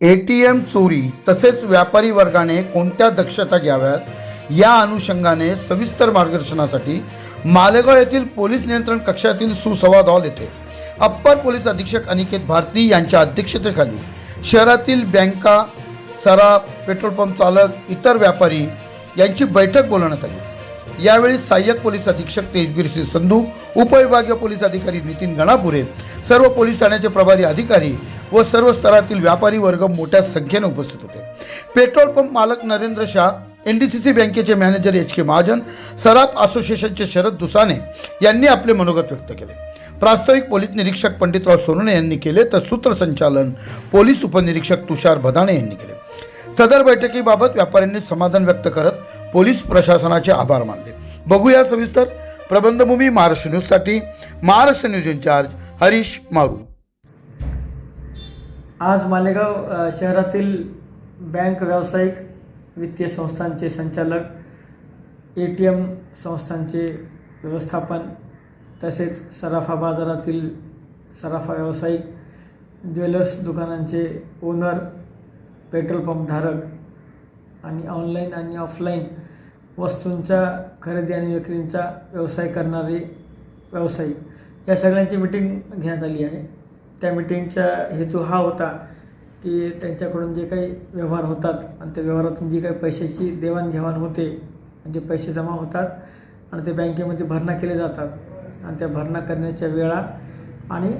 A T M चोरी तसेच व्यापारी वर्गाने कोणत्या दक्षता घ्याव्यात या अनुषंगाने सविस्तर मार्गदर्शनासाठी मालेगाव येथील पोलीस नियंत्रण कक्षातील सुसंवाद हॉल येथे अप्पर पोलीस अधीक्षक अनिकेत भारती यांच्या अध्यक्षतेखाली शहरातील बँका सराफ पेट्रोल पंप चालक इतर व्यापारी यांची बैठक बोलवण्यात आली. यावेळी सहाय्यक पोलीस अधीक्षक तेजवीर सिंह संधू उपविभागीय पोलीस अधिकारी नितीन गणापुरे सर्व पोलीस ठाण्याचे प्रभारी अधिकारी व सर्व स्तरातील व्यापारी वर्ग मोठ्या संख्येने उपस्थित होते. पेट्रोल पंप मालक Narendra Shah N D C C बँकेचे मॅनेजर एच के महाजन सराफ असोसिएशनचे शरद दुसाने यांनी आपले मनोगत व्यक्त केले. प्रास्ताविक पोलीस निरीक्षक पंडितराव सोनवणे यांनी केले तर सूत्रसंचालन पोलीस उपनिरीक्षक तुषार भदाणे यांनी केले. सदर बैठकीबाबत व्यापाऱ्यांनी समाधान व्यक्त करत पोलीस प्रशासनाचे आभार मानले. बघूया सविस्तर. प्रबंधभूमी महाराष्ट्र न्यूजसाठी महाराष्ट्र न्यूज इंचार्ज हरीश मारू. आज मालेगाव शहरातील बँक व्यावसायिक वित्तीय संस्थांचे संचालक ए टी एम संस्थांचे व्यवस्थापन तसेच सराफा बाजारातील सराफा व्यावसायिक ज्वेलर्स दुकानांचे ओनर पेट्रोल पंप धारक आणि ऑनलाईन आणि ऑफलाईन वस्तूंच्या खरेदी आणि विक्रींचा व्यवसाय करणारे व्यावसायिक. या सगळ्यांची मिटिंग घेण्यात आली आहे. त्या मिटिंगचा हेतू हा होता की त्यांच्याकडून जे काही व्यवहार होतात आणि त्या व्यवहारातून जी काही पैशाची देवाणघेवाण होते म्हणजे पैसे जमा होतात आणि ते बँकेमध्ये भरणा केले जातात. आणि त्या भरणा करण्याच्या वेळा आणि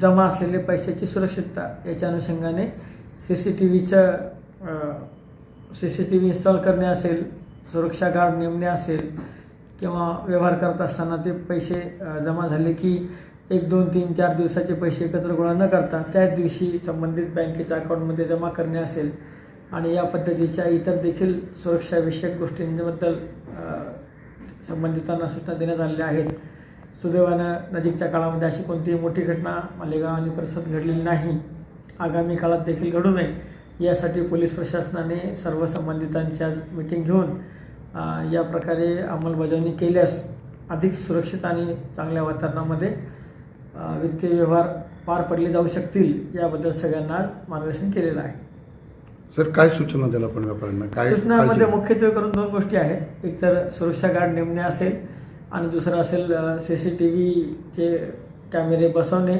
जमा असलेले पैशाची सुरक्षितता याच्या अनुषंगाने C C T व्हीचं C C T V install करणे असेल सुरक्षा गार्ड नेमणे असेल किंवा व्यवहार करत असताना ते पैसे जमा झाले की एक दोन तीन चार दिवसाचे पैसे एकत्र गोळा न करता त्याच दिवशी संबंधित बँकेच्या अकाउंटमध्ये जमा करणे असेल. आणि या पद्धतीच्या इतर देखील सुरक्षाविषयक गोष्टींबद्दल संबंधितांना सूचना देण्यात आलेल्या आहेत. सुदैवानं नजीकच्या काळामध्ये अशी कोणतीही मोठी घटना मालेगाव आणि परिसरात घडलेली नाही. आगामी काळात देखील घडू नये. यासाठी पोलीस प्रशासनाने सर्व संबंधितांची आज मिटिंग घेऊन या प्रकारे अंमलबजावणी केल्यास अधिक सुरक्षित आणि चांगल्या वातावरणामध्ये वित्तीय व्यवहार पार पडले जाऊ शकतील याबद्दल सगळ्यांना आज मार्गदर्शन केलेलं आहे. सर काय सूचना द्याल आपण व्यापाऱ्यांना? काय सूचनामध्ये मुख्यत्वे करून दोन गोष्टी आहेत. एक तर सुरक्षा गार्ड नेमणे असेल आणि दुसरं असेल सी सी टी व्हीचे कॅमेरे बसवणे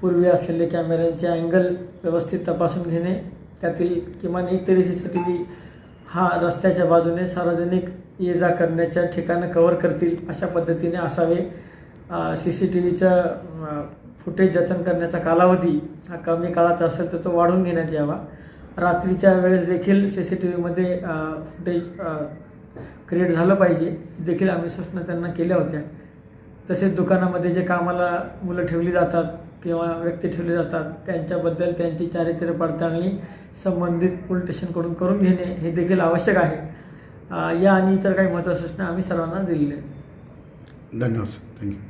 पूर्वी असलेले कॅमेऱ्यांचे अँगल व्यवस्थित तपासून घेणे त्यातील किमान एक तरी सी सी टी व्ही हा रस्त्याच्या बाजूने सार्वजनिक ये जा करण्याच्या ठिकाणं कव्हर करतील अशा पद्धतीने असावे. सी सी टी व्हीचा फुटेज जतन करण्याचा कालावधी हा कमी काळाचा असेल तर तो वाढवून घेण्यात यावा. रात्रीच्या वेळेस देखील सी सी टी व्हीमध्ये फुटेज क्रिएट झालं पाहिजे देखील आम्ही सूचना त्यांना केल्या होत्या. तसेच दुकानामध्ये जे कामाला मुलं ठेवली जातात किंवा व्यक्ती ठेवले जातात त्यांच्याबद्दल त्यांची चारित्र्य पडताळणी संबंधित पोलीस स्टेशनकडून करून घेणे हे देखील आवश्यक आहे. या आणि इतर काही महत्त्वाच्या सूचना आम्ही सर्वांना दिलेल्या आहेत. धन्यवाद सर थँक्यू